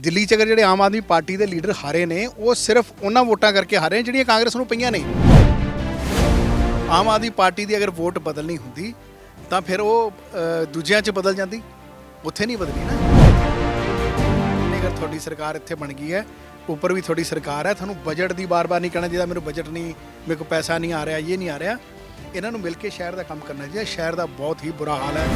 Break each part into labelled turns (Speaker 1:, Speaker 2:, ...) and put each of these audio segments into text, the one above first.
Speaker 1: ਦਿੱਲੀ 'ਚ ਅਗਰ ਜਿਹੜੇ ਆਮ ਆਦਮੀ ਪਾਰਟੀ ਦੇ ਲੀਡਰ ਹਾਰੇ ਨੇ, ਉਹ ਸਿਰਫ ਉਹਨਾਂ ਵੋਟਾਂ ਕਰਕੇ ਹਾਰੇ ਨੇ ਜਿਹੜੀਆਂ ਕਾਂਗਰਸ ਨੂੰ ਪਈਆਂ ਨੇ। ਆਮ ਆਦਮੀ ਪਾਰਟੀ ਦੀ ਅਗਰ ਵੋਟ ਬਦਲਣੀ ਹੁੰਦੀ, ਤਾਂ ਫਿਰ ਉਹ ਦੂਜਿਆਂ 'ਚ ਬਦਲ ਜਾਂਦੀ। ਉੱਥੇ ਨਹੀਂ ਬਦਲੀ ਨਾ। ਅਗਰ ਤੁਹਾਡੀ ਸਰਕਾਰ ਇੱਥੇ ਬਣ ਗਈ ਹੈ, ਉੱਪਰ ਵੀ ਤੁਹਾਡੀ ਸਰਕਾਰ ਹੈ, ਤੁਹਾਨੂੰ ਬਜਟ ਦੀ ਬਾਰ-ਬਾਰ ਨਹੀਂ ਕਹਿਣਾ ਚਾਹੀਦਾ, ਮੈਨੂੰ ਬਜਟ ਨਹੀਂ, ਮੇਰੇ ਕੋਲ ਪੈਸਾ ਨਹੀਂ ਆ ਰਿਹਾ, ਇਹ ਨਹੀਂ ਆ ਰਿਹਾ। ਇਹਨਾਂ ਨੂੰ ਮਿਲ ਕੇ ਸ਼ਹਿਰ ਦਾ ਕੰਮ ਕਰਨਾ ਚਾਹੀਦਾ, ਸ਼ਹਿਰ ਦਾ ਬਹੁਤ ਹੀ ਬੁਰਾ ਹਾਲ ਹੈ।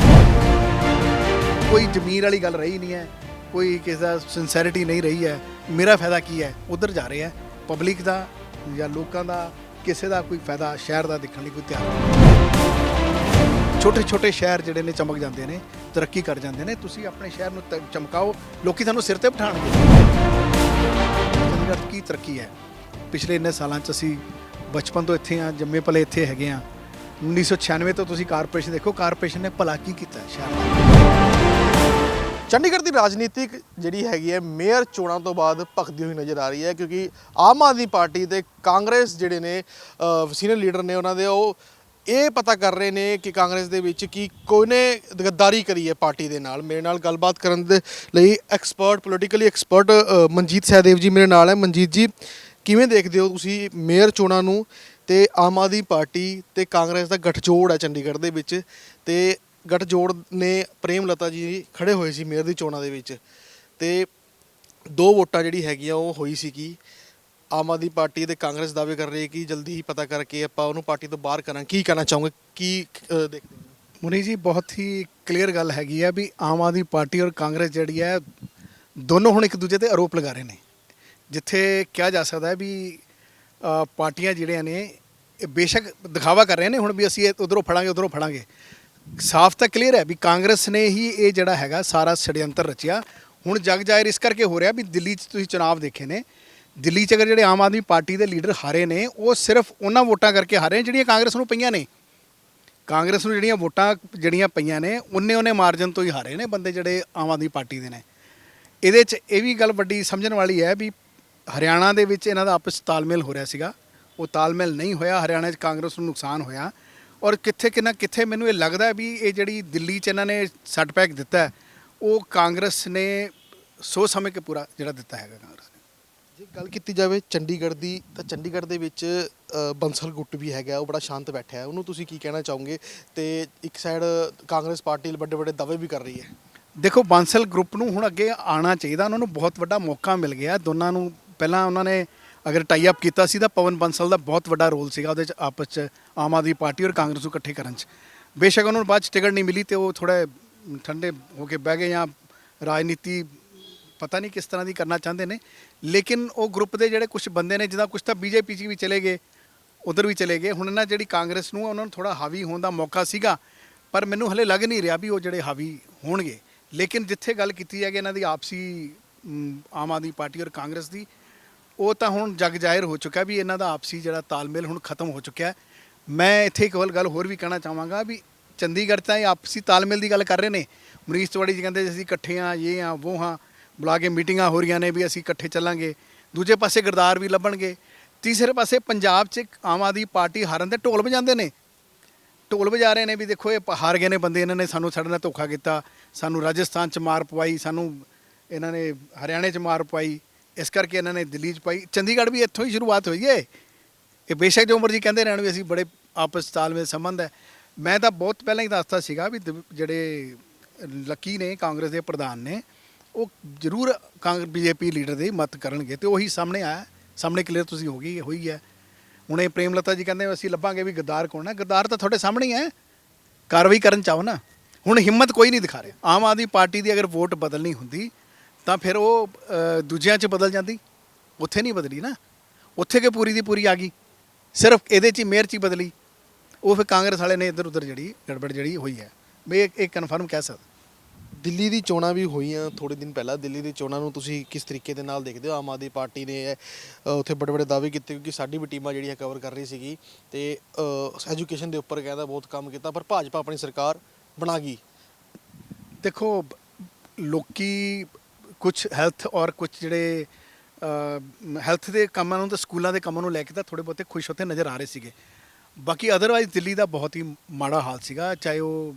Speaker 1: ਕੋਈ ਜ਼ਮੀਰ ਵਾਲੀ ਗੱਲ ਰਹੀ ਨਹੀਂ ਹੈ। ਕੋਈ ਕਿਸੇ ਦਾ ਸਿੰਸੈਰਿਟੀ ਨਹੀਂ ਰਹੀ ਹੈ, ਮੇਰਾ ਫਾਇਦਾ ਕੀ ਹੈ? ਉਧਰ ਜਾ ਰਿਹਾ ਪਬਲਿਕ ਦਾ ਜਾਂ ਲੋਕਾਂ ਦਾ, ਕਿਸੇ ਦਾ ਕੋਈ ਫਾਇਦਾ ਸ਼ਹਿਰ ਦਾ ਦੇਖਣ ਲਈ ਕੋਈ ਤਿਆਰ ਨਹੀਂ। ਛੋਟੇ ਛੋਟੇ ਸ਼ਹਿਰ ਜਿਹੜੇ ਨੇ ਚਮਕ ਜਾਂਦੇ ਨੇ, ਤਰੱਕੀ ਕਰ ਜਾਂਦੇ ਨੇ, ਤੁਸੀਂ ਆਪਣੇ ਸ਼ਹਿਰ ਨੂੰ ਤ- ਚਮਕਾਓ, ਲੋਕੀ ਤੁਹਾਨੂੰ ਸਿਰ ਤੇ ਬਿਠਾਣਗੇ ਚੰਡੀਗੜ੍ਹ ਕੀ ਤਰੱਕੀ ਹੈ? ਪਿਛਲੇ ਇੰਨੇ ਸਾਲਾਂ 'ਚ ਅਸੀਂ ਬਚਪਨ ਤੋਂ ਇੱਥੇ ਆ ਜੰਮੇ ਪਲੇ ਇੱਥੇ ਹੈਗੇ ਆ 1996 ਤੋਂ ਤੁਸੀਂ ਕਾਰਪੋਰੇਸ਼ਨ ਦੇਖੋ, ਕਾਰਪੋਰੇਸ਼ਨ ਨੇ ਭਲਾ ਕੀ ਕੀਤਾ ਸ਼ਹਿਰ ਦਾ।
Speaker 2: ਚੰਡੀਗੜ੍ਹ ਦੀ ਰਾਜਨੀਤਿਕ ਜਿਹੜੀ ਹੈਗੀ ਹੈ, ਮੇਅਰ ਚੋਣਾਂ ਤੋਂ ਬਾਅਦ ਭਖਦੀ ਹੋਈ ਨਜ਼ਰ ਆ ਰਹੀ ਹੈ ਕਿਉਂਕਿ ਆਮ ਆਦਮੀ ਪਾਰਟੀ ਤੇ ਕਾਂਗਰਸ ਜਿਹੜੇ ਨੇ ਸੀਨੀਅਰ ਲੀਡਰ ਨੇ ਉਹਨਾਂ ਦੇ, ਉਹ ਇਹ ਪਤਾ ਕਰ ਰਹੇ ਨੇ ਕਿ ਕਾਂਗਰਸ ਦੇ ਵਿੱਚ ਕੀ ਕੋਨੇ ਗੱਦਾਰੀ ਕਰੀ ਹੈ ਪਾਰਟੀ ਦੇ ਨਾਲ। ਮੇਰੇ ਨਾਲ ਗੱਲਬਾਤ ਕਰਨ ਦੇ ਲਈ expert politically expert Manjeet Sahdev ji ਮੇਰੇ ਨਾਲ ਹੈ। ਮਨਜੀਤ ਜੀ, ਕਿਵੇਂ ਦੇਖਦੇ ਹੋ ਤੁਸੀਂ ਮੇਅਰ ਚੋਣਾਂ ਨੂੰ ਤੇ ਆਮ ਆਦਮੀ ਪਾਰਟੀ ਤੇ ਕਾਂਗਰਸ ਦਾ ਗੱਠਜੋੜ ਹੈ ਚੰਡੀਗੜ੍ਹ ਦੇ ਵਿੱਚ ਤੇ ਗਠਜੋੜ ਨੇ ਪ੍ਰੇਮ ਲਤਾ ਜੀ ਖੜੇ ਹੋਏ ਸੀ ਮੇਅਰ ਦੀ ਚੋਣਾਂ ਦੇ ਵਿੱਚ ਤੇ ਦੋ ਵੋਟਾਂ ਜਿਹੜੀ ਹੈਗੀਆਂ ਉਹ ਹੋਈ ਸੀ ਕਿ ਆਮ ਆਦਮੀ ਪਾਰਟੀ ਤੇ ਕਾਂਗਰਸ ਦਾਅਵੇ ਕਰ ਰਹੀ ਹੈ ਕਿ ਜਲਦੀ ਹੀ ਪਤਾ ਕਰਕੇ ਆਪਾਂ ਉਹਨੂੰ ਪਾਰਟੀ ਤੋਂ ਬਾਹਰ ਕਰਾਂ ਕੀ ਕਹਿਣਾ ਚਾਹੋਗੇ? ਕੀ ਅਹ, ਦੇਖਦੇ ਹੋ?
Speaker 1: ਮੁਨੀ ਜੀ ਬਹੁਤ ਹੀ ਕਲੀਅਰ ਗੱਲ ਹੈਗੀ ਆ ਵੀ ਆਮ ਆਦਮੀ ਪਾਰਟੀ ਔਰ ਕਾਂਗਰਸ ਜਿਹੜੀ ਹੈ ਦੋਨੋਂ ਹੁਣ ਇੱਕ ਦੂਜੇ ਤੇ ਆਰੋਪ ਲਗਾ ਰਹੇ ਨੇ। ਜਿੱਥੇ ਕਿਹਾ ਜਾ ਸਕਦਾ ਹੈ ਵੀ ਅ, ਪਾਰਟੀਆਂ ਜਿਹੜੀਆਂ ਨੇ ਇਹ ਬੇਸ਼ੱਕ ਦਿਖਾਵਾ ਕਰ ਰਹੇ ਨੇ ਹੁਣ ਵੀ ਅਸੀਂ ਉਧਰੋਂ ਫੜਾਂਗੇ ਉਧਰੋਂ ਫੜਾਂਗੇ। ਸਾਫ਼ ਤਾਂ ਕਲੀਅਰ ਹੈ ਵੀ ਕਾਂਗਰਸ ਨੇ ਹੀ ਇਹ ਜਿਹੜਾ ਹੈਗਾ ਸਾਰਾ ਛੜਯੰਤਰ ਰਚਿਆ। ਹੁਣ ਜਗ ਜਾਹਿਰ ਇਸ ਕਰਕੇ ਹੋ ਰਿਹਾ ਵੀ ਦਿੱਲੀ 'ਚ ਤੁਸੀਂ ਚੁਣਾਵ ਦੇਖੇ ਨੇ। ਦਿੱਲੀ 'ਚ ਅਗਰ ਜਿਹੜੇ ਆਮ ਆਦਮੀ ਪਾਰਟੀ ਦੇ ਲੀਡਰ ਹਾਰੇ ਨੇ, ਉਹ ਸਿਰਫ ਉਹਨਾਂ ਵੋਟਾਂ ਕਰਕੇ ਹਾਰੇ ਨੇ ਜਿਹੜੀਆਂ ਕਾਂਗਰਸ ਨੂੰ ਪਈਆਂ ਨੇ। ਕਾਂਗਰਸ ਨੂੰ ਜਿਹੜੀਆਂ ਵੋਟਾਂ ਜਿਹੜੀਆਂ ਪਈਆਂ ਨੇ, ਉਹਨੇ ਉਹਨੇ ਮਾਰਜਨ ਤੋਂ ਹੀ ਹਾਰੇ ਨੇ ਬੰਦੇ ਜਿਹੜੇ ਆਮ ਆਦਮੀ ਪਾਰਟੀ ਦੇ ਨੇ। ਇਹਦੇ 'ਚ ਇਹ ਵੀ ਗੱਲ ਵੱਡੀ ਸਮਝਣ ਵਾਲੀ ਹੈ ਵੀ ਹਰਿਆਣਾ ਦੇ ਵਿੱਚ ਇਹਨਾਂ ਦਾ ਆਪਸ 'ਚ ਤਾਲਮੇਲ ਹੋ ਰਿਹਾ ਸੀਗਾ। ਉਹ ਤਾਲਮੇਲ ਨਹੀਂ ਹੋਇਆ, ਹਰਿਆਣਾ 'ਚ ਕਾਂਗਰਸ ਨੂੰ ਨੁਕਸਾਨ ਹੋਇਆ। ਔਰ ਕਿੱਥੇ ਕਿੰਨਾ ਕਿੱਥੇ ਮੈਨੂੰ ਇਹ ਲੱਗਦਾ ਵੀ ਇਹ ਜਿਹੜੀ ਦਿੱਲੀ 'ਚ ਇਹਨਾਂ ਨੇ ਸੱਟ ਪੈਕ ਦਿੱਤਾ ਉਹ ਕਾਂਗਰਸ ਨੇ ਸੋਚ ਸਮਝ ਕੇ ਪੂਰਾ ਜਿਹੜਾ ਦਿੱਤਾ ਹੈਗਾ ਕਾਂਗਰਸ ਨੇ।
Speaker 2: ਜੇ ਗੱਲ ਕੀਤੀ ਜਾਵੇ ਚੰਡੀਗੜ੍ਹ ਦੀ ਤਾਂ ਚੰਡੀਗੜ੍ਹ ਦੇ ਵਿੱਚ ਬੰਸਲ ਗੁੱਟ ਵੀ ਹੈਗਾ ਉਹ ਬੜਾ ਸ਼ਾਂਤ ਬੈਠਾ ਹੈ। ਉਹਨੂੰ ਤੁਸੀਂ ਕੀ ਕਹਿਣਾ ਚਾਹੋਗੇ? ਤੇ ਇੱਕ ਸਾਈਡ ਕਾਂਗਰਸ ਪਾਰਟੀ ਵੱਡੇ ਵੱਡੇ ਦਾਅਵੇ ਵੀ ਕਰ ਰਹੀ ਹੈ।
Speaker 1: ਦੇਖੋ ਬਾਂਸਲ ਗਰੁੱਪ ਨੂੰ ਹੁਣ ਅੱਗੇ ਆਉਣਾ ਚਾਹੀਦਾ। ਉਹਨਾਂ ਨੂੰ ਬਹੁਤ ਵੱਡਾ ਮੌਕਾ ਮਿਲ ਗਿਆ। ਦੋਨਾਂ ਨੂੰ ਪਹਿਲਾਂ ਉਹਨਾਂ ਨੇ ਅਗਰ ਟਾਈ ਅਪ ਕੀਤਾ ਸੀ ਤਾਂ ਪਵਨ ਬੰਸਲ ਦਾ ਬਹੁਤ ਵੱਡਾ ਰੋਲ ਸੀਗਾ, ਉਹਦੇ ਚ ਆਪਸ ਚ ਆਮ ਆਦਮੀ ਪਾਰਟੀ ਔਰ ਕਾਂਗਰਸ ਨੂੰ ਇਕੱਠੇ ਕਰਨ ਚ। ਬੇਸ਼ੱਕ ਉਹਨਾਂ ਨੂੰ ਬਾਅਦ ਚ ਟਿਕਟ ਨਹੀਂ ਮਿਲੀ ਤੇ ਉਹ ਥੋੜੇ ਠੰਡੇ ਹੋ ਕੇ ਬਹਿ ਗਏ ਜਾਂ ਰਾਜਨੀਤੀ ਪਤਾ ਨਹੀਂ ਕਿਸ ਤਰ੍ਹਾਂ ਦੀ ਕਰਨਾ ਚਾਹੁੰਦੇ ਨੇ। ਲੇਕਿਨ ਉਹ ਗਰੁੱਪ ਦੇ ਜਿਹੜੇ ਕੁਝ ਬੰਦੇ ਨੇ ਜਿਹਦਾ ਕੁਝ ਤਾਂ ਬੀਜੇਪੀ 'ਚ ਵੀ ਚਲੇ ਗਏ, ਉਧਰ ਵੀ ਚਲੇ ਗਏ। ਹੁਣ ਨਾ ਜਿਹੜੀ ਕਾਂਗਰਸ ਨੂੰ ਉਹਨਾਂ ਨੂੰ ਥੋੜਾ ਹਾਵੀ ਹੋਣ ਦਾ ਮੌਕਾ ਸੀਗਾ, ਪਰ ਮੈਨੂੰ ਹਲੇ ਲੱਗ ਨਹੀਂ ਰਿਹਾ ਵੀ ਉਹ ਜਿਹੜੇ ਹਾਵੀ ਹੋਣਗੇ। ਲੇਕਿਨ ਜਿੱਥੇ ਗੱਲ ਕੀਤੀ ਹੈ ਕਿ ਇਹਨਾਂ ਦੀ ਆਪਸੀ ਆਮ ਆਦਮੀ ਪਾਰਟੀ ਔਰ ਕਾਂਗਰਸ ਦੀ ਉਹ ਤਾਂ ਹੁਣ ਜਗ ਜਾਹਿਰ ਹੋ ਚੁੱਕਾ ਵੀ ਇਹਨਾਂ ਦਾ ਆਪਸੀ ਜਿਹੜਾ ਤਾਲਮੇਲ ਹੁਣ ਖਤਮ ਹੋ ਚੁੱਕਿਆ ਹੈ। ਮੈਂ ਇੱਥੇ ਇੱਕ ਹੋਰ ਗੱਲ ਹੋਰ ਵੀ ਕਹਿਣਾ ਚਾਹਾਂਗਾ ਵੀ ਚੰਡੀਗੜ੍ਹ ਤਾਂ ਇਹ ਆਪਸੀ ਤਾਲਮੇਲ ਦੀ ਗੱਲ ਕਰ ਰਹੇ ਨੇ। ਮਨੀਸ਼ ਤਿਵਾੜੀ ਜੀ ਕਹਿੰਦੇ ਅਸੀਂ ਇਕੱਠੇ ਆ ਇਹ ਆ ਉਹ ਹਾਂ, ਬੁਲਾ ਕੇ ਮੀਟਿੰਗਾਂ ਹੋ ਰਹੀਆਂ ਨੇ ਵੀ ਅਸੀਂ ਇਕੱਠੇ ਚੱਲਾਂਗੇ। ਦੂਜੇ ਪਾਸੇ ਗਰਦਾਰ ਵੀ ਲੱਭਣਗੇ। ਤੀਸਰੇ ਪਾਸੇ ਪੰਜਾਬ 'ਚ ਆਮ ਆਦਮੀ ਪਾਰਟੀ ਹਾਰਨ ਦੇ ਢੋਲ ਵਜਾਉਂਦੇ ਨੇ। ਢੋਲ ਵਜਾ ਰਹੇ ਨੇ ਵੀ ਦੇਖੋ ਇਹ ਪ- ਹਾਰ ਗਏ ਨੇ ਬੰਦੇ, ਇਹਨਾਂ ਨੇ ਸਾਨੂੰ ਸਾਡੇ ਨਾਲ ਧੋਖਾ ਕੀਤਾ। ਸਾਨੂੰ ਰਾਜਸਥਾਨ 'ਚ ਮਾਰ ਪਵਾਈ, ਸਾਨੂੰ ਇਹਨਾਂ ਨੇ ਹਰਿਆਣੇ 'ਚ ਮਾਰ ਪਵਾਈ। ਇਸ ਕਰਕੇ ਇਹਨਾਂ ਨੇ ਦਿੱਲੀ 'ਚ ਪਾਈ। ਚੰਡੀਗੜ੍ਹ ਵੀ ਇੱਥੋਂ ਹੀ ਸ਼ੁਰੂਆਤ ਹੋਈ ਏ। ਇਹ ਬੇਸ਼ੱਕ ਜੋ ਮਰਜ਼ੀ ਕਹਿੰਦੇ ਰਹਿਣ ਵੀ ਅਸੀਂ ਬੜੇ ਆਪਸ ਤਾਲਮੇਲ ਸੰਬੰਧ ਹੈ। ਮੈਂ ਤਾਂ ਬਹੁਤ ਪਹਿਲਾਂ ਹੀ ਦੱਸਤਾ ਸੀਗਾ ਵੀ ਦ ਜਿਹੜੇ ਲੱਕੀ ਨੇ, ਕਾਂਗਰਸ ਦੇ ਪ੍ਰਧਾਨ ਨੇ, ਉਹ ਜ਼ਰੂਰ ਕਾਂਗਰਸ ਬੀਜੇਪੀ ਲੀਡਰ ਦੇ ਮਤ ਕਰਨਗੇ ਤੇ ਉਹੀ ਸਾਹਮਣੇ ਆਇਆ। ਸਾਹਮਣੇ ਕਲੀਅਰ ਤੁਸੀਂ ਹੋ ਗਈ, ਹੋਈ ਹੈ। ਹੁਣ ਇਹ ਪ੍ਰੇਮ ਲਤਾ ਜੀ ਕਹਿੰਦੇ ਅਸੀਂ ਲੱਭਾਂਗੇ ਵੀ ਗੱਦਾਰ ਕੌਣ ਹੈ। ਗੱਦਾਰ ਤਾਂ ਤੁਹਾਡੇ ਸਾਹਮਣੇ ਹੀ ਹੈ। ਕਾਰਵਾਈ ਕਰਨ ਚਾਹੋ ਨਾ। ਹੁਣ ਹਿੰਮਤ ਕੋਈ ਨਹੀਂ ਦਿਖਾ ਰਿਹਾ। ਆਮ ਆਦਮੀ ਪਾਰਟੀ ਦੀ ਅਗਰ ਵੋਟ ਬਦਲਣੀ ਹੁੰਦੀ ਤਾਂ ਫਿਰ ਉਹ ਅ, ਦੂਜਿਆਂ 'ਚ ਬਦਲ ਜਾਂਦੀ। ਉੱਥੇ ਨਹੀਂ ਬਦਲੀ ਨਾ। ਉੱਥੇ ਕਿ ਪੂਰੀ ਦੀ ਪੂਰੀ ਆ ਗਈ। ਸਿਰਫ ਇਹਦੇ 'ਚ ਹੀ ਮੇਅਰ 'ਚ ਹੀ ਬਦਲੀ। ਉਹ ਫਿਰ ਕਾਂਗਰਸ ਵਾਲੇ ਨੇ ਇੱਧਰ ਉੱਧਰ ਜਿਹੜੀ ਗੜਬੜ ਜਿਹੜੀ ਹੋਈ ਹੈ। ਮੈਂ ਇਹ ਇਹ ਕਨਫਰਮ ਕਹਿ ਸਕਦਾ।
Speaker 2: ਦਿੱਲੀ ਦੀ ਚੋਣਾਂ ਵੀ ਹੋਈਆਂ ਥੋੜੇ ਦਿਨ ਪਹਿਲਾਂ। ਦਿੱਲੀ ਦੀ ਚੋਣਾਂ ਨੂੰ ਤੁਸੀਂ ਕਿਸ ਤਰੀਕੇ ਦੇ ਨਾਲ ਦੇਖਦੇ ਹੋ? ਆਮ ਆਦਮੀ ਪਾਰਟੀ ਨੇ ਅ, ਉੱਥੇ ਬੜੇ ਬੜੇ ਦਾਅਵੇ ਕੀਤੇ ਕਿਉਂਕਿ ਸਾਡੀ ਵੀ ਟੀਮਾਂ ਜਿਹੜੀਆਂ ਕਵਰ ਕਰ ਰਹੀ ਸੀਗੀ ਤੇ ਐਜੂਕੇਸ਼ਨ ਦੇ ਉੱਪਰ ਕਹਿੰਦਾ ਬਹੁਤ ਕੰਮ ਕੀਤਾ ਪਰ ਭਾਜਪਾ ਆਪਣੀ ਸਰਕਾਰ ਬਣਾ ਗਈ।
Speaker 1: ਦੇਖੋ ਬ- ਲੋਕੀ ਕੁਝ ਹੈਲਥ ਔਰ ਕੁਝ ਜਿਹੜੇ ਹੈਲਥ ਦੇ ਕੰਮਾਂ ਨੂੰ ਤੇ ਸਕੂਲਾਂ ਦੇ ਕੰਮਾਂ ਨੂੰ ਲੈ ਕੇ ਤਾਂ ਥੋੜੇ ਬਹੁਤੇ ਖੁਸ਼ ਹੋਤੇ ਨਜ਼ਰ ਆ ਰਹੇ ਸੀਗੇ। ਬਾਕੀ ਅਦਰਵਾਈਜ਼ ਦਿੱਲੀ ਦਾ ਬਹੁਤ ਹੀ ਮਾੜਾ ਹਾਲ ਸੀਗਾ, ਚਾਹੇ ਉਹ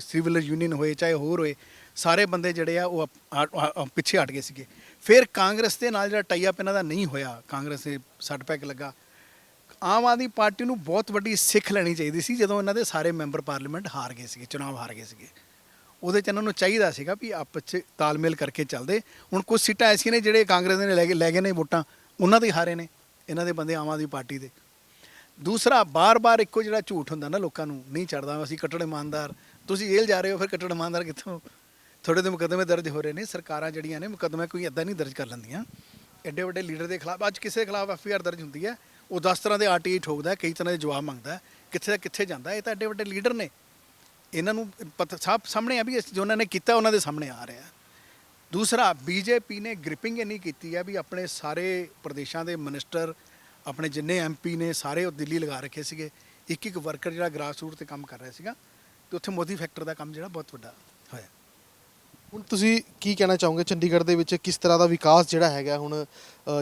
Speaker 1: ਸਿਵਲ ਯੂਨੀਅਨ ਹੋਏ, ਚਾਹੇ ਹੋਰ ਹੋਏ, ਸਾਰੇ ਬੰਦੇ ਜਿਹੜੇ ਆ ਉਹ ਅਪ- ਪਿੱਛੇ ਹਟ ਗਏ ਸੀਗੇ। ਫਿਰ ਕਾਂਗਰਸ ਦੇ ਨਾਲ ਜਿਹੜਾ ਟਾਈ ਇਹਨਾਂ ਦਾ ਨਹੀਂ ਹੋਇਆ, ਕਾਂਗਰਸ ਦੇ ਸੱਟ ਪੈਕ ਲੱਗਾ, ਆਮ ਆਦਮੀ ਪਾਰਟੀ ਨੂੰ ਬਹੁਤ ਵੱਡੀ ਸਿੱਖ ਲੈਣੀ ਚਾਹੀਦੀ ਸੀ ਜਦੋਂ ਇਹਨਾਂ ਦੇ ਸਾਰੇ ਮੈਂਬਰ ਪਾਰਲੀਮੈਂਟ ਹਾਰ ਗਏ ਸੀਗੇ ਚੁਣਾਵ ਹਾਰ ਗਏ ਸੀਗੇ। ਉਹਦੇ ਚ ਇਹਨਾਂ ਨੂੰ ਚਾਹੀਦਾ ਸੀਗਾ ਵੀ ਆਪਸ ਚ ਤਾਲਮੇਲ ਕਰਕੇ ਚੱਲਦੇ। ਹੁਣ ਕੁਝ ਸੀਟਾਂ ਐਸੀਆਂ ਨੇ ਜਿਹੜੇ ਕਾਂਗਰਸ ਨੇ ਲੈ ਕੇ ਲੈ ਗਏ ਨੇ ਵੋਟਾਂ, ਉਹਨਾਂ ਦੇ ਹਾਰੇ ਨੇ, ਇਹਨਾਂ ਦੇ ਬੰਦੇ ਆਮ ਆਦਮੀ ਪਾਰਟੀ ਦੇ। ਦੂਸਰਾ, ਬਾਰ-ਬਾਰ ਇੱਕੋ ਜਿਹੜਾ ਝੂਠ ਹੁੰਦਾ ਨਾ ਲੋਕਾਂ ਨੂੰ, ਨਹੀਂ ਚੜਦਾ ਅਸੀਂ ਕੱਟੜ ਇਮਾਨਦਾਰ, ਤੁਸੀਂ ਜੇਲ੍ਹ ਜਾ ਰਹੇ ਹੋ, ਫਿਰ ਕੱਟੜ ਇਮਾਨਦਾਰ ਕਿੱਥੋਂ? ਥੋੜੇ ਦੇ ਮੁਕੱਦਮੇ ਦਰਜ ਹੋ ਰਹੇ ਨੇ, ਸਰਕਾਰਾਂ ਜਿਹੜੀਆਂ ਨੇ, ਮੁਕੱਦਮੇ ਕੋਈ ਇਦਾਂ ਨਹੀਂ ਦਰਜ ਕਰ ਲੈਂਦੀਆਂ। ਐਡੇ ਵੱਡੇ ਲੀਡਰ ਦੇ ਖਿਲਾਫ, ਅੱਜ ਕਿਸੇ ਦੇ ਖਿਲਾਫ ਐਫਆਈਆਰ ਦਰਜ ਹੁੰਦੀ ਹੈ, ਉਹ 10 ਤਰ੍ਹਾਂ ਦੇ ਆਰਟੀਆਈ ਠੋਕਦਾ, ਕਈ ਤਰ੍ਹਾਂ ਦੇ ਜਵਾਬ ਮੰਗਦਾ, ਕਿੱਥੇ ਦਾ ਕਿੱਥੇ ਜਾਂਦਾ, ਇਹ ਤਾਂ ਐਡੇ ਵੱਡੇ ਲੀਡਰ ਨੇ। ਇਹਨਾਂ ਨੂੰ ਪਤਾ ਸਭ ਸਾਹਮਣੇ ਆ ਵੀ ਜੋ ਉਹਨਾਂ ਨੇ ਕੀਤਾ, ਉਹਨਾਂ ਦੇ ਸਾਹਮਣੇ ਆ ਰਿਹਾ। ਦੂਸਰਾ ਬੀਜੇਪੀ ਨੇ ਗ੍ਰਿਪਿੰਗ ਇੰਨੀ ਕੀਤੀ ਆ ਵੀ ਆਪਣੇ ਸਾਰੇ ਪ੍ਰਦੇਸ਼ਾਂ ਦੇ ਮਿਨਿਸਟਰ ਆਪਣੇ ਜਿੰਨੇ ਐਮਪੀ ਨੇ ਸਾਰੇ ਉਹ ਦਿੱਲੀ ਲਗਾ ਰੱਖੇ ਸੀਗੇ। ਇੱਕ ਇੱਕ ਵਰਕਰ ਜਿਹੜਾ ਗ੍ਰਾਸ ਰੂਟ ਤੇ ਕੰਮ ਕਰ ਰਿਹਾ ਸੀਗਾ ਤੇ ਉੱਥੇ ਮੋਦੀ ਫੈਕਟਰ ਦਾ ਕੰਮ ਜਿਹੜਾ ਬਹੁਤ ਵੱਡਾ ਹੋਇਆ।
Speaker 2: ਹੁਣ ਤੁਸੀਂ ਕੀ ਕਹਿਣਾ ਚਾਹੋਗੇ? ਚੰਡੀਗੜ੍ਹ ਦੇ ਵਿੱਚ ਕਿਸ ਤਰ੍ਹਾਂ ਦਾ ਵਿਕਾਸ ਜਿਹੜਾ ਹੈਗਾ ਹੁਣ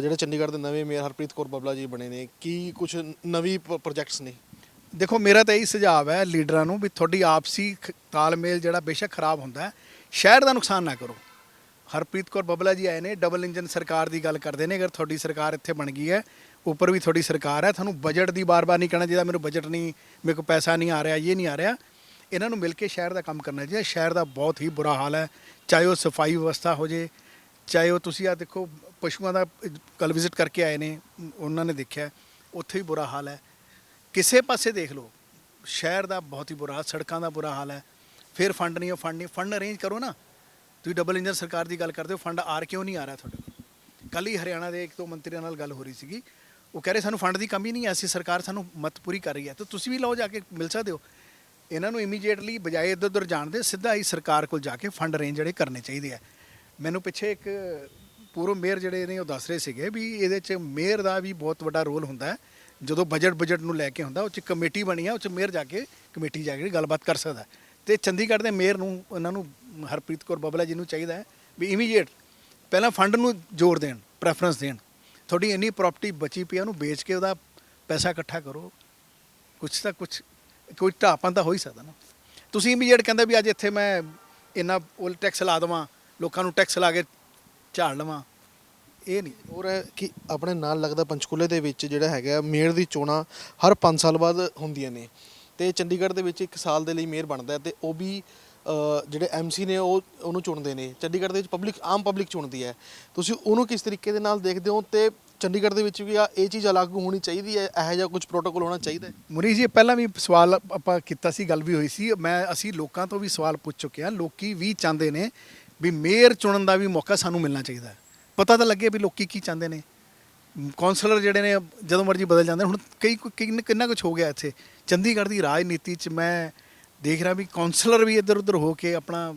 Speaker 2: ਜਿਹੜੇ ਚੰਡੀਗੜ੍ਹ ਦੇ ਨਵੇਂ ਮੇਅਰ ਹਰਪ੍ਰੀਤ ਕੌਰ ਬਬਲਾ ਜੀ ਬਣੇ ਨੇ, ਕੀ ਕੁਝ ਨਵੀਂ ਪ੍ਰੋਜੈਕਟਸ ਨੇ?
Speaker 1: ਦੇਖੋ, ਮੇਰਾ ਤਾਂ ਇਹੀ ਸੁਝਾਅ ਹੈ ਲੀਡਰਾਂ ਨੂੰ ਵੀ ਤੁਹਾਡੀ ਆਪਸੀ ਖ- ਤਾਲਮੇਲ ਜਿਹੜਾ ਬੇਸ਼ੱਕ ਖਰਾਬ ਹੁੰਦਾ ਸ਼ਹਿਰ ਦਾ ਨੁਕਸਾਨ ਨਾ ਕਰੋ। ਹਰਪ੍ਰੀਤ ਕੌਰ ਬਬਲਾ ਜੀ ਆਏ ਨੇ ਡਬਲ ਇੰਜਨ ਸਰਕਾਰ ਦੀ ਗੱਲ ਕਰਦੇ ਨੇ, ਅਗਰ ਤੁਹਾਡੀ ਸਰਕਾਰ ਇੱਥੇ ਬਣ ਗਈ ਹੈ, ਉੱਪਰ ਵੀ ਤੁਹਾਡੀ ਸਰਕਾਰ ਹੈ, ਤੁਹਾਨੂੰ ਬਜਟ ਦੀ ਬਾਰ-ਬਾਰ ਨਹੀਂ ਕਹਿਣਾ ਚਾਹੀਦਾ, ਮੈਨੂੰ ਬਜਟ ਨਹੀਂ, ਮੇਰੇ ਕੋਲ ਪੈਸਾ ਨਹੀਂ ਆ ਰਿਹਾ, ਇਹ ਨਹੀਂ ਆ ਰਿਹਾ। ਇਹਨਾਂ ਨੂੰ ਮਿਲ ਕੇ ਸ਼ਹਿਰ ਦਾ ਕੰਮ ਕਰਨਾ ਚਾਹੀਦਾ, ਸ਼ਹਿਰ ਦਾ ਬਹੁਤ ਹੀ ਬੁਰਾ ਹਾਲ ਹੈ, ਚਾਹੇ ਉਹ ਸਫ਼ਾਈ ਵਿਵਸਥਾ ਹੋ ਜੇ, ਚਾਹੇ ਉਹ ਤੁਸੀਂ ਆ ਦੇਖੋ, ਪਸ਼ੂਆਂ ਦਾ ਕੱਲ ਵਿਜ਼ਿਟ ਕਰਕੇ ਆਏ ਨੇ, ਉਹਨਾਂ ਨੇ ਦੇਖਿਆ, ਉੱਥੇ ਵੀ ਬੁਰਾ ਹਾਲ ਹੈ। ਕਿਸੇ ਪਾਸੇ ਦੇਖ ਲਓ, ਸ਼ਹਿਰ ਦਾ ਬਹੁਤ ਹੀ ਬੁਰਾ ਹਾਲ, ਸੜਕਾਂ ਦਾ ਬੁਰਾ ਹਾਲ ਹੈ। ਫਿਰ ਫੰਡ ਨਹੀਂ ਉਹ ਫੰਡ ਨਹੀਂ ਫੰਡ ਅਰੇਂਜ ਕਰੋ ਨਾ। ਤੁਸੀਂ ਡਬਲ ਇੰਜਨ ਸਰਕਾਰ ਦੀ ਗੱਲ ਕਰਦੇ ਹੋ ਫੰਡ ਆਰ ਕਿਉਂ ਨਹੀਂ ਆ ਰਿਹਾ ਤੁਹਾਡੇ ਕੋਲ? ਕੱਲ ਹੀ ਹਰਿਆਣਾ ਦੇ ਇੱਕ ਦੋ ਮੰਤਰੀਆਂ ਨਾਲ ਗੱਲ ਹੋ ਰਹੀ ਸੀਗੀ। ਉਹ ਕਹਿ ਰਹੇ ਸਾਨੂੰ ਫੰਡ ਦੀ ਕਮੀ ਨਹੀਂ ਹੈ, ਅਸੀਂ ਸਰਕਾਰ ਸਾਨੂੰ ਮਤ ਪੂਰੀ ਕਰ ਰਹੀ ਹੈ। ਤਾਂ ਤੁਸੀਂ ਵੀ ਲਓ ਜਾ ਕੇ, ਮਿਲ ਸਕਦੇ ਹੋ। ਇਹਨਾਂ ਨੂੰ ਇਮੀਡੀਏਟਲੀ ਬਜਾਏ ਇੱਧਰ ਉੱਧਰ ਜਾਣ ਦੇ, ਸਿੱਧਾ ਹੀ ਸਰਕਾਰ ਕੋਲ ਜਾ ਕੇ ਫੰਡ ਅਰੇਂਜ ਜਿਹੜੇ ਕਰਨੇ ਚਾਹੀਦੇ ਆ ਮੈਨੂੰ ਪਿੱਛੇ ਇੱਕ ਪੂਰਵ ਮੇਅਰ ਜਿਹੜੇ ਨੇ, ਉਹ ਦੱਸ ਰਹੇ ਸੀਗੇ ਵੀ ਇਹਦੇ 'ਚ ਮੇਅਰ ਦਾ ਵੀ ਬਹੁਤ ਵੱਡਾ ਰੋਲ ਹੁੰਦਾ ਹੈ। ਜਦੋਂ ਬਜਟ ਬਜਟ ਨੂੰ ਲੈ ਕੇ ਹੁੰਦਾ, ਉਹ 'ਚ ਕਮੇਟੀ ਬਣੀ ਆ, ਉਹ 'ਚ ਮੇਅਰ ਜਾ ਕੇ ਕਮੇਟੀ ਜਾ ਕੇ ਗੱਲਬਾਤ ਕਰ ਸਕਦਾ ਹੈ। ਤੇ ਚੰਡੀਗੜ੍ਹ ਦੇ ਮੇਅਰ ਨੂੰ, ਉਹਨਾਂ ਨੂੰ ਹਰਪ੍ਰੀਤ ਕੌਰ ਬਬਲਾ ਜੀ ਨੂੰ ਚਾਹੀਦਾ ਹੈ ਵੀ ਇਮੀਡੀਏਟ ਪਹਿਲਾਂ ਫੰਡ ਨੂੰ ਜ਼ੋਰ ਦੇਣ ਪ੍ਰੈਫਰੈਂਸ ਦੇਣ। ਤੁਹਾਡੀ ਇੰਨੀ ਪ੍ਰਾਪਰਟੀ ਬਚੀ ਪਈ ਆ, ਉਹਨੂੰ ਵੇਚ ਕੇ ਉਹਦਾ ਪੈਸਾ ਇਕੱਠਾ ਕਰੋ। ਕੁਛ ਤਾਂ ਕੁਛ, ਕੋਈ ਢਾਪਨ ਤਾਂ ਹੋ ਹੀ ਸਕਦਾ ਨਾ। ਤੁਸੀਂ ਇਮੀਡੀਏਟ ਕਹਿੰਦੇ ਵੀ ਅੱਜ ਇੱਥੇ ਮੈਂ ਇੰਨਾ ਉਹ ਟੈਕਸ ਲਾ ਦੇਵਾਂ, ਲੋਕਾਂ ਨੂੰ ਟੈਕਸ ਲਾ ਕੇ ਝਾੜ ਲਵਾਂ। ਇਹ ਨਹੀਂ।
Speaker 2: ਹੋਰ ਹੈ ਕਿ ਆਪਣੇ ਨਾਲ ਲੱਗਦਾ ਪੰਚਕੂਲੇ ਦੇ ਵਿੱਚ ਜਿਹੜਾ ਹੈਗਾ ਮੇਅਰ ਦੀ ਚੋਣਾਂ ਹਰ 5 ਸਾਲ ਬਾਅਦ ਹੁੰਦੀਆਂ ਨੇ। ਤੇ ਚੰਡੀਗੜ੍ਹ ਦੇ ਵਿੱਚ ਇੱਕ ਸਾਲ ਦੇ ਲਈ ਮੇਅਰ ਬਣਦਾ ਹੈ ਤੇ ਉਹ ਵੀ ਅ, ਜਿਹੜੇ ਐਮਸੀ ਨੇ ਉਹ ਉਹਨੂੰ ਚੁਣਦੇ ਨੇ। ਚੰਡੀਗੜ੍ਹ ਦੇ ਵਿੱਚ ਪਬਲਿਕ ਆਮ ਪਬਲਿਕ ਚੁਣਦੀ ਹੈ। ਤੁਸੀਂ ਉਹਨੂੰ ਕਿਸ ਤਰੀਕੇ ਦੇ ਨਾਲ ਦੇਖਦੇ ਹੋ ਤੇ ਚੰਡੀਗੜ੍ਹ ਦੇ ਵਿੱਚ ਵੀ ਆ ਇਹ ਚੀਜ਼ ਲਾਗੂ ਹੋਣੀ ਚਾਹੀਦੀ ਹੈ ਇਹੋ ਜਿਹਾ ਕੁਝ ਪ੍ਰੋਟੋਕੋਲ ਹੋਣਾ ਚਾਹੀਦਾ ਹੈ?
Speaker 1: ਮੁਰੀ ਜੀ ਪਹਿਲਾਂ ਵੀ ਸਵਾਲ ਆਪਾਂ ਕੀਤਾ ਸੀ ਗੱਲ ਵੀ ਹੋਈ ਸੀ। ਮੈਂ ਅਸੀਂ ਲੋਕਾਂ ਤੋਂ ਵੀ ਸਵਾਲ ਪੁੱਛ ਚੁੱਕੇ ਹਾਂ। ਲੋਕੀ ਵੀ ਚਾਹੁੰਦੇ ਨੇ ਵੀ ਮੇਅਰ ਚੁਣਨ ਦਾ ਵੀ ਮੌਕਾ ਸਾਨੂੰ ਮਿਲਣਾ ਚਾਹੀਦਾ ਹੈ। ਪਤਾ ਤਾਂ ਲੱਗੇ ਵੀ ਲੋਕੀ ਕੀ ਚਾਹੁੰਦੇ ਨੇ। ਕਾਉਂਸਲਰ ਜਿਹੜੇ ਨੇ, ਜਦੋਂ ਮਰਜ਼ੀ ਬਦਲ ਜਾਂਦੇ ਨੇ। ਹੁਣ ਕਈ ਕਿੰਨ- ਕਿੰਨਾ ਕੁਝ ਹੋ ਗਿਆ ਇੱਥੇ। ਚੰਡੀਗੜ੍ਹ ਦੀ ਰਾਜਨੀਤੀ 'ਚ ਮੈਂ ਦੇਖ ਰਿਹਾ ਵੀ ਕਾਉਂਸਲਰ ਵੀ ਇੱਧਰ ਉੱਧਰ ਹੋ ਕੇ ਆਪਣਾ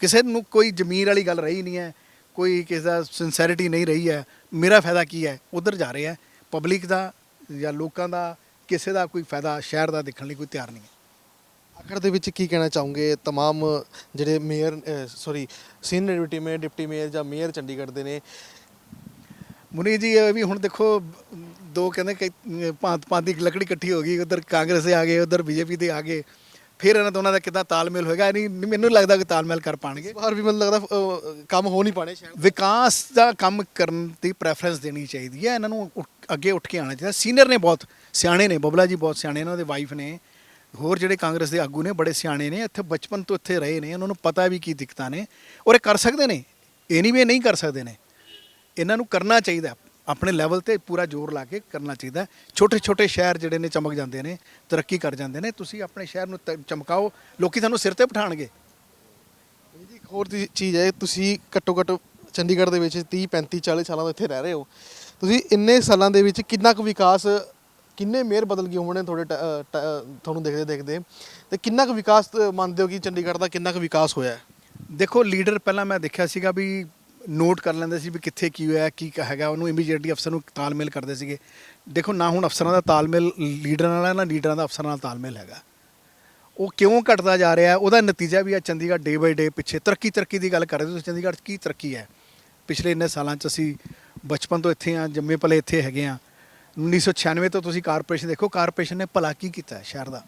Speaker 1: ਕਿਸੇ ਨੂੰ ਕੋਈ ਜ਼ਮੀਰ ਵਾਲੀ ਗੱਲ ਰਹੀ ਨਹੀਂ ਹੈ। ਕੋਈ ਕਿਸੇ ਦਾ ਸਿੰਸੈਰਿਟੀ ਨਹੀਂ ਰਹੀ ਹੈ। ਮੇਰਾ ਫਾਇਦਾ ਕੀ ਹੈ? ਉਧਰ ਜਾ ਰਿਹਾ ਪਬਲਿਕ ਦਾ ਜਾਂ ਲੋਕਾਂ ਦਾ ਕਿਸੇ ਦਾ ਕੋਈ ਫਾਇਦਾ ਸ਼ਹਿਰ ਦਾ ਦੇਖਣ ਲਈ ਕੋਈ ਤਿਆਰ ਨਹੀਂ ਹੈ।
Speaker 2: ਆਖਰ ਦੇ ਵਿੱਚ ਕੀ ਕਹਿਣਾ ਚਾਹੋਗੇ? ਤਮਾਮ ਜਿਹੜੇ mayor sorry senior deputy mayor deputy mayor ਜਾਂ ਮੇਅਰ ਚੰਡੀਗੜ੍ਹ ਦੇ ਨੇ।
Speaker 1: ਮੁਨੀ ਜੀ, ਇਹ ਵੀ ਹੁਣ ਦੇਖੋ, ਦੋ ਕਹਿੰਦੇ ਕਿ ਭਾਂਤ ਭਾਂਤ ਦੀ ਲੱਕੜੀ ਇਕੱਠੀ ਹੋ ਗਈ, ਉਧਰ ਕਾਂਗਰਸ ਦੇ ਆ ਗਏ, ਉਧਰ ਬੀਜੇਪੀ ਦੇ ਆ ਗਏ। ਫਿਰ ਇਹਨਾਂ ਦੋਨਾਂ ਦਾ ਕਿੱਦਾਂ ਤਾਲਮੇਲ ਹੋਏਗਾ? ਨਹੀਂ, ਮੈਨੂੰ ਨੀ ਲੱਗਦਾ ਕਿ ਤਾਲਮੇਲ ਕਰ ਪਾਣਗੇ।
Speaker 2: ਇਸ ਵੀ ਮੈਨੂੰ ਲੱਗਦਾ ਕੰਮ ਹੋ ਨਹੀਂ ਪਾਣੇ ਸ਼ਾਇਦ।
Speaker 1: ਵਿਕਾਸ ਦਾ ਕੰਮ ਕਰਨ ਦੀ ਪ੍ਰੈਫਰੈਂਸ ਦੇਣੀ ਚਾਹੀਦੀ ਹੈ। ਇਹਨਾਂ ਨੂੰ ਉੱਠ- ਅੱਗੇ ਉੱਠ ਕੇ ਆਉਣਾ ਚਾਹੀਦਾ। ਸੀਨੀਅਰ ਨੇ ਬਹੁਤ, ਸਿਆਣੇ ਨੇ, ਬਬਲਾ ਜੀ ਬਹੁਤ ਸਿਆਣੇ ਇਹਨਾਂ ਦੇ ਵਾਈਫ ਨੇ। ਹੋਰ ਜਿਹੜੇ ਕਾਂਗਰਸ ਦੇ ਆਗੂ ਨੇ, ਬੜੇ ਸਿਆਣੇ ਨੇ, ਇੱਥੇ ਬਚਪਨ ਤੋਂ ਇੱਥੇ ਰਹੇ ਨੇ, ਉਹਨਾਂ ਨੂੰ ਪਤਾ ਵੀ ਕੀ ਦਿੱਕਤਾਂ ਨੇ, ਔਰ ਇਹ ਕਰ ਸਕਦੇ ਨੇ, ਇਹ ਨਹੀਂ ਵੀ ਇਹ ਨਹੀਂ ਕਰ ਸਕਦੇ ਨੇ। ਇਹਨਾਂ ਨੂੰ ਕਰਨਾ ਚਾਹੀਦਾ ਆਪਣੇ ਲੈਵਲ ਤੇ ਪੂਰਾ ਜ਼ੋਰ ਲਾ ਕੇ ਕਰਨਾ ਚਾਹੀਦਾ ਛੋਟੇ ਛੋਟੇ ਸ਼ਹਿਰ ਜਿਹੜੇ ਨੇ, ਚਮਕ ਜਾਂਦੇ ਨੇ, ਤਰੱਕੀ ਕਰ ਜਾਂਦੇ ਨੇ, ਤੁਸੀਂ ਆਪਣੇ ਸ਼ਹਿਰ ਨੂੰ ਤ- ਚਮਕਾਓ, ਲੋਕੀ ਤੁਹਾਨੂੰ ਸਿਰ ਤੇ ਬਿਠਾਣਗੇ
Speaker 2: ਜੀ ਇੱਕ ਹੋਰ ਤੀ- ਚੀਜ਼ ਹੈ, ਤੁਸੀਂ ਘੱਟੋ ਘੱਟ ਚੰਡੀਗੜ੍ਹ ਦੇ ਵਿੱਚ 30 35 40 ਸਾਲਾਂ ਤੋਂ ਇੱਥੇ ਰਹਿ ਰਹੇ ਹੋ। ਤੁਸੀਂ ਇੰਨੇ ਸਾਲਾਂ ਦੇ ਵਿੱਚ ਕਿੰਨਾ ਕੁ ਵਿਕਾਸ ਕਿੰਨੇ ਮੇਅਰ ਬਦਲ ਗਏ ਹੋਣੇ ਤੁਹਾਡੇ ਟ- ਅ, ਟ- ਅ, ਤੁਹਾਨੂੰ ਦੇਖਦੇ ਦੇਖਦੇ। ਤੇ ਕਿੰਨਾ ਕੁ ਵਿਕਾਸ ਅ, ਮੰਨਦੇ ਹੋ ਕਿ ਚੰਡੀਗੜ੍ਹ ਦਾ ਕਿੰਨਾ ਕੁ ਵਿਕਾਸ ਹੋਇਆ? ਹੈ
Speaker 1: ਦੇਖੋ ਲੀਡਰ ਪਹਿਲਾਂ ਮੈਂ ਦੇਖਿਆ ਸੀਗਾ ਵੀ ਨੋਟ ਕਰ ਲੈਂਦੇ ਸੀ ਵੀ ਕਿੱਥੇ ਕੀ ਹੋਇਆ ਕੀ ਕ- ਹੈਗਾ। ਉਹਨੂੰ ਇਮੀਡੀਏਟਲੀ ਅਫਸਰ ਨੂੰ ਤਾਲਮੇਲ ਕਰਦੇ ਸੀਗੇ। ਦੇਖੋ ਨਾ ਹੁਣ ਅਫਸਰਾਂ ਦਾ ਤਾਲਮੇਲ ਲੀਡਰਾਂ ਨਾਲ ਹੈ, ਨਾ ਲੀਡਰਾਂ ਦਾ ਅਫਸਰਾਂ ਨਾਲ ਤਾਲਮੇਲ ਹੈਗਾ। ਉਹ ਕਿਉਂ ਘਟਦਾ ਜਾ ਰਿਹਾ? ਉਹਦਾ ਨਤੀਜਾ ਵੀ ਆ ਚੰਡੀਗੜ੍ਹ ਡੇ ਬਾਈ ਡੇ ਪਿੱਛੇ। ਤਰੱਕੀ ਤਰੱਕੀ ਦੀ ਗੱਲ ਕਰ ਰਹੇ ਹੋ ਤੁਸੀਂ ਚੰਡੀਗੜ੍ਹ 'ਚ ਕੀ ਤਰੱਕੀ ਹੈ? ਪਿਛਲੇ ਇੰਨੇ ਸਾਲਾਂ 'ਚ ਅਸੀਂ ਬਚਪਨ ਤੋਂ ਇੱਥੇ ਆ ਜੰਮੇ ਪਲੇ ਇੱਥੇ ਹੈਗੇ ਆ 1996 ਤੋਂ ਤੁਸੀਂ ਕਾਰਪੋਰੇਸ਼ਨ ਦੇਖੋ, ਕਾਰਪੋਰੇਸ਼ਨ ਨੇ ਭਲਾ ਕੀ ਕੀਤਾ ਹੈ ਸ਼ਹਿਰ ਦਾ?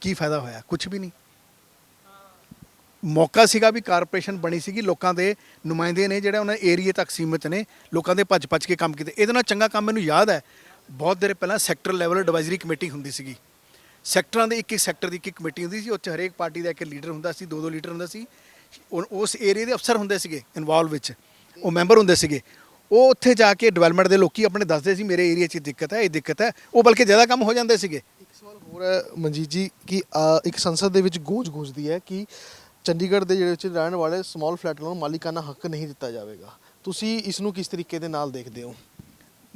Speaker 1: ਕੀ ਫਾਇਦਾ ਹੋਇਆ? ਕੁਝ ਵੀ ਨਹੀਂ। ਮੌਕਾ ਸੀਗਾ ਵੀ ਕਾਰਪੋਰੇਸ਼ਨ ਬਣੀ ਸੀਗੀ, ਲੋਕਾਂ ਦੇ ਨੁਮਾਇੰਦੇ ਨੇ ਜਿਹੜੇ ਉਹਨਾਂ ਏਰੀਏ ਤੱਕ ਸੀਮਿਤ ਨੇ, ਲੋਕਾਂ ਦੇ ਭੱਜ ਭੱਜ ਕੇ ਕੰਮ ਕੀਤੇ। ਇਹਦੇ ਨਾਲ ਚੰਗਾ ਕੰਮ ਮੈਨੂੰ ਯਾਦ ਹੈ, ਬਹੁਤ ਦੇਰ ਪਹਿਲਾਂ ਸੈਕਟਰ ਲੈਵਲ ਐਡਵਾਈਜ਼ਰੀ ਕਮੇਟੀ ਹੁੰਦੀ ਸੀਗੀ। ਸੈਕਟਰਾਂ ਦੇ ਇੱਕ ਇੱਕ ਸੈਕਟਰ ਦੀ ਇੱਕ ਇੱਕ ਕਮੇਟੀ ਹੁੰਦੀ ਸੀ ਉਹ 'ਚ ਹਰੇਕ ਪਾਰਟੀ ਦਾ ਇੱਕ ਲੀਡਰ ਹੁੰਦਾ ਸੀ, ਦੋ ਦੋ ਲੀਡਰ ਹੁੰਦਾ ਸੀ। ਉਹ- ਉਸ ਏਰੀਏ ਦੇ ਅਫਸਰ ਹੁੰਦੇ ਸੀਗੇ ਇਨਵੋਲਵ ਵਿੱਚ। ਉਹ ਮੈਂਬਰ ਹੁੰਦੇ ਸੀਗੇ। ਉਹ ਉੱਥੇ ਜਾ ਕੇ ਡਿਵੈਲਪਮੈਂਟ ਦੇ ਲੋਕੀ ਆਪਣੇ ਦੱਸਦੇ ਸੀ ਮੇਰੇ ਏਰੀਆ 'ਚ ਇਹ ਦਿੱਕਤ ਹੈ ਇਹ ਦਿੱਕਤ ਹੈ। ਉਹ ਬਲਕਿ ਜ਼ਿਆਦਾ ਕੰਮ ਹੋ ਜਾਂਦੇ ਸੀਗੇ।
Speaker 2: ਇੱਕ ਸਵਾਲ ਹੋਰ ਹੈ ਮਨਜੀਤ ਜੀ ਕਿ ਅ, ਇੱਕ ਸੰਸਦ ਦੇ ਵਿੱਚ ਗੂੰਜ ਗੂੰਜਦੀ ਹੈ ਕਿ ਚੰਡੀਗੜ੍ਹ ਦੇ ਜਿਹੜੇ ਵਿੱਚ ਰਹਿਣ ਵਾਲੇ ਸਮਾਲ ਫਲੈਟ ਨੂੰ ਮਾਲਿਕਾਨਾ ਹੱਕ ਨਹੀਂ ਦਿੱਤਾ ਜਾਵੇਗਾ। ਤੁਸੀਂ ਇਸ ਨੂੰ ਕਿਸ ਤਰੀਕੇ ਦੇ ਨਾਲ ਦੇਖਦੇ ਹੋ?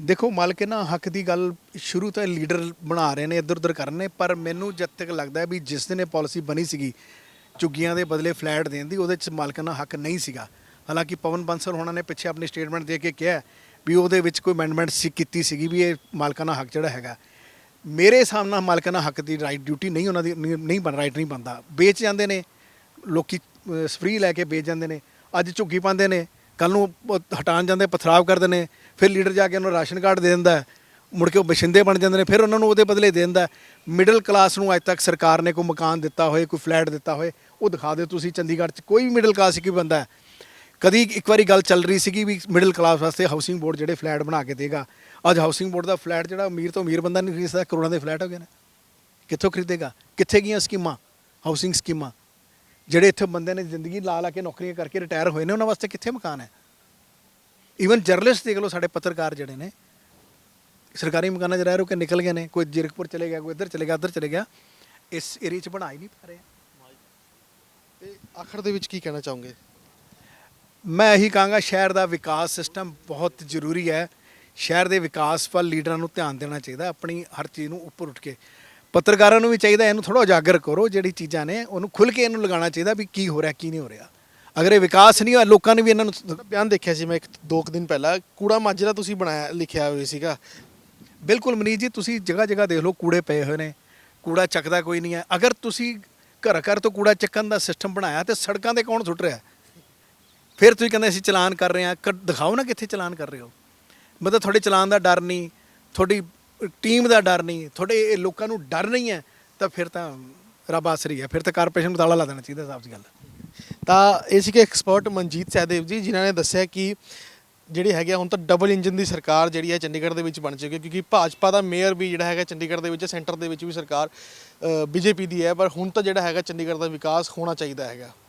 Speaker 1: ਦੇਖੋ ਮਾਲਕਿਨਾ ਹੱਕ ਦੀ ਗੱਲ ਸ਼ੁਰੂ ਤੋਂ ਲੀਡਰ ਬਣਾ ਰਹੇ ਨੇ ਇੱਧਰ ਉੱਧਰ ਕਰ ਰਹੇ ਨੇ ਪਰ ਮੈਨੂੰ ਜਦ ਤੱਕ ਲੱਗਦਾ ਹੈ ਵੀ ਜਿਸ ਦਿਨ ਇਹ ਪਾਲਿਸੀ ਬਣੀ ਸੀਗੀ ਝੁੱਗੀਆਂ ਦੇ ਬਦਲੇ ਫਲੈਟ ਦੇਣ ਦੀ ਉਹਦੇ 'ਚ ਮਾਲਕਾਨਾ ਹੱਕ ਨਹੀਂ ਸੀਗਾ। ਹਾਲਾਂਕਿ ਪਵਨ ਬੰਸਲ ਹੋਣਾ ਨੇ ਪਿੱਛੇ ਆਪਣੀ ਸਟੇਟਮੈਂਟ ਦੇ ਕੇ ਕਿਹਾ ਵੀ ਉਹਦੇ ਵਿੱਚ ਕੋਈ ਅਮੈਂਡਮੈਂਟ ਸੀ ਕੀਤੀ ਸੀਗੀ ਵੀ ਇਹ ਮਾਲਕਾਨਾ ਹੱਕ ਜਿਹੜਾ ਹੈਗਾ। ਮੇਰੇ ਹਿਸਾਬ ਸਾਹਮਣੇ ਮਾਲਕਾਨਾ ਹੱਕ ਦੀ ਰਾਈਟ ਡਿਊਟੀ ਨਹੀਂ ਉਹਨਾਂ ਦੀ ਨਹੀਂ ਨਹੀਂ ਬਣ ਰਾਈਟ ਨਹੀਂ ਬਣਦਾ। ਵੇਚ ਜਾਂਦੇ ਨੇ, ਲੋਕੀ ਫ੍ਰੀ ਲੈ ਕੇ ਵੇਚ ਜਾਂਦੇ ਨੇ। ਅੱਜ ਝੁੱਗੀ ਪਾਉਂਦੇ ਨੇ ਕੱਲ ਨੂੰ ਉਹ ਹਟਾਉਣ ਜਾਂਦੇ, ਪਥਰਾਵ ਕਰਦੇ ਨੇ, ਫਿਰ ਲੀਡਰ ਜਾ ਕੇ ਉਹਨਾਂ ਨੂੰ ਰਾਸ਼ਨ ਕਾਰਡ ਦੇ ਦਿੰਦਾ ਮੁੜ ਕੇ ਉਹ ਬਸ਼ਿੰਦੇ ਬਣ ਜਾਂਦੇ ਨੇ, ਫਿਰ ਉਹਨਾਂ ਨੂੰ ਉਹਦੇ ਬਦਲੇ ਦੇ ਦਿੰਦਾ ਮਿਡਲ ਕਲਾਸ ਨੂੰ ਅੱਜ ਤੱਕ ਸਰਕਾਰ ਨੇ ਕੋਈ ਮਕਾਨ ਦਿੱਤਾ ਹੋਏ, ਕੋਈ ਫਲੈਟ ਦਿੱਤਾ ਹੋਏ, ਉਹ ਦਿਖਾ ਦਿਓ ਤੁਸੀਂ, ਚੰਡੀਗੜ੍ਹ 'ਚ ਕੋਈ ਵੀ ਮਿਡਲ ਕਲਾਸ ਕੀ ਬੰਦਾ ਕਦੀ ਇੱਕ ਵਾਰੀ ਗੱਲ ਚੱਲ ਰਹੀ ਸੀਗੀ ਵੀ ਮਿਡਲ ਕਲਾਸ ਵਾਸਤੇ ਹਾਊਸਿੰਗ ਬੋਰਡ ਜਿਹੜੇ ਫਲੈਟ ਬਣਾ ਕੇ ਦੇਗਾ। ਅੱਜ ਹਾਊਸਿੰਗ ਬੋਰਡ ਦਾ ਫਲੈਟ ਜਿਹੜਾ ਅਮੀਰ ਤੋਂ ਅਮੀਰ ਬੰਦਾ ਨਹੀਂ ਖਰੀਦ ਸਕਦਾ, ਕਰੋੜਾਂ ਦੇ ਫਲੈਟ ਹੋ ਗਏ ਨੇ। ਕਿੱਥੋਂ ਖਰੀਦੇਗਾ? ਕਿੱਥੇ ਗਈਆਂ ਸਕੀਮਾਂ? ਹਾਊਸਿੰਗ ਸਕੀਮਾਂ। ਜਿਹੜੇ ਇੱਥੇ ਬੰਦੇ ਨੇ ਜ਼ਿੰਦਗੀ ਲਾ ਲਾ ਕੇ ਨੌਕਰੀਆਂ ਕਰਕੇ ਰਿਟਾਇਰ ਹੋਏ ਨੇ, ਉਹਨਾਂ ਵਾਸਤੇ ਕਿੱਥੇ ਮਕਾਨ ਹੈ? ਈਵਨ ਜਰਨਲਿਸਟ ਦੇਖ ਲਓ, ਸਾਡੇ ਪੱਤਰਕਾਰ ਜਿਹੜੇ ਨੇ। ਸਰਕਾਰੀ ਮਕਾਨਾਂ 'ਚ ਰਹਿ ਰੋ ਕੇ ਨਿਕਲ ਗਏ ਨੇ, ਕੋਈ ਜੀਰਕਪੁਰ ਚਲੇ ਗਿਆ, ਕੋਈ ਇੱਧਰ ਚਲੇ ਗਿਆ, ਉੱਧਰ ਚਲੇ ਗਿਆ। ਇਸ ਏਰੀਆ 'ਚ ਬਣਾ ਹੀ ਨਹੀਂ ਪਾ ਰਹੇ।
Speaker 2: ਤੇ ਆਖਰ ਦੇ ਵਿੱਚ ਕੀ ਕਹਿਣਾ ਚਾਹੋਗੇ?
Speaker 1: ਮੈਂ ਇਹੀ ਕਹਾਂਗਾ, ਸ਼ਹਿਰ ਦਾ ਵਿਕਾਸ ਸਿਸਟਮ ਬਹੁਤ ਜ਼ਰੂਰੀ ਹੈ। ਸ਼ਹਿਰ ਦੇ ਵਿਕਾਸ ਵੱਲ ਲੀਡਰਾਂ ਨੂੰ ਧਿਆਨ ਦੇਣਾ ਚਾਹੀਦਾ, ਆਪਣੀ ਹਰ ਚੀਜ਼ ਨੂੰ ਉੱਪਰ ਉੱਠ ਕੇ। ਪੱਤਰਕਾਰਾਂ ਨੂੰ ਵੀ ਚਾਹੀਦਾ, ਇਹਨੂੰ ਥੋੜਾ ਉਜਾਗਰ ਕਰੋ, ਜਿਹੜੀ ਚੀਜ਼ਾਂ ਨੇ ਉਹਨੂੰ ਖੁੱਲ ਕੇ ਇਹਨੂੰ ਲਗਾਉਣਾ ਚਾਹੀਦਾ ਵੀ ਕੀ ਹੋ ਰਿਹਾ, ਕੀ ਨਹੀਂ ਹੋ ਰਿਹਾ। ਅਗਰ ਇਹ ਵਿਕਾਸ ਨਹੀਂ ਹੋਇਆ, ਲੋਕਾਂ ਨੇ ਵੀ ਇਹਨਾਂ ਨੂੰ
Speaker 2: ਬਿਆਨ ਦੇਖਿਆ ਸੀ ਮੈਂ ਇੱਕ, ਦੋ ਕੁ ਦਿਨ ਪਹਿਲਾਂ, ਕੂੜਾ ਮਾਜਰਾ ਤੁਸੀਂ ਬਣਾਇਆ, ਲਿਖਿਆ ਹੋਇਆ ਸੀਗਾ।
Speaker 1: ਬਿਲਕੁਲ ਮਨੀਸ਼ ਜੀ, ਤੁਸੀਂ ਜਗ੍ਹਾ ਜਗ੍ਹਾ ਦੇਖ ਲਓ, ਕੂੜੇ ਪਏ ਹੋਏ ਨੇ, ਕੂੜਾ ਚੱਕਦਾ ਕੋਈ ਨਹੀਂ ਹੈ। ਅਗਰ ਤੁਸੀਂ ਘਰ ਘਰ ਤੋਂ ਕੂੜਾ ਚੱਕਣ ਦਾ ਸਿਸਟਮ ਬਣਾਇਆ ਤੇ ਸੜਕਾਂ ਤੇ ਕੌਣ ਸੁੱਟ ਰਿਹਾ? ਫਿਰ ਤੁਸੀਂ ਕਹਿੰਦੇ ਅਸੀਂ ਚਲਾਨ ਕਰ ਰਹੇ ਹਾਂ। ਕ- ਦਿਖਾਓ ਨਾ ਕਿੱਥੇ ਚਲਾਨ ਕਰ ਰਹੇ ਹੋ। ਮਤਲਬ ਤੁਹਾਡੇ ਚਲਾਨ ਦਾ ਡਰ ਨਹੀਂ, ਤੁਹਾਡੀ ਟੀਮ ਦਾ ਡਰ ਨਹੀਂ, ਤੁਹਾਡੇ ਇਹ ਲੋਕਾਂ ਨੂੰ ਡਰ ਨਹੀਂ ਹੈ, ਤਾਂ ਫਿਰ ਤਾਂ ਰੱਬ ਆਸਰੀ ਹੈ। ਫਿਰ ਤਾਂ ਕਾਰਪੋਰੇਸ਼ਨ ਨੂੰ ਤਾਲਾ ਲਾ ਦੇਣਾ ਚਾਹੀਦਾ ਸਾਫ਼ ਜੀ ਗੱਲ।
Speaker 2: ਤਾਂ ਇਹ ਸੀ ਕਿ ਐਕਸਪਰਟ ਮਨਜੀਤ ਸਹਿਦੇਵ ਜੀ, ਜਿਨ੍ਹਾਂ ਨੇ ਦੱਸਿਆ ਕਿ ਜਿਹੜੀ ਹੈਗੀ ਆ, ਹੁਣ ਤਾਂ ਡਬਲ ਇੰਜਨ ਦੀ ਸਰਕਾਰ ਜਿਹੜੀ ਹੈ ਚੰਡੀਗੜ੍ਹ ਦੇ ਵਿੱਚ ਬਣ ਚੁੱਕੀ ਹੈ, ਕਿਉਂਕਿ ਭਾਜਪਾ ਦਾ ਮੇਅਰ ਵੀ ਜਿਹੜਾ ਹੈਗਾ ਚੰਡੀਗੜ੍ਹ ਦੇ ਵਿੱਚ ਸੈਂਟਰ ਦੇ ਵਿੱਚ ਵੀ ਸਰਕਾਰ ਬੀਜੇਪੀ ਦੀ ਹੈ, ਪਰ ਹੁਣ ਤਾਂ ਜਿਹੜਾ ਹੈਗਾ ਚੰਡੀਗੜ੍ਹ ਦਾ ਵਿਕਾਸ ਹੋਣਾ ਚਾਹੀਦਾ ਹੈਗਾ।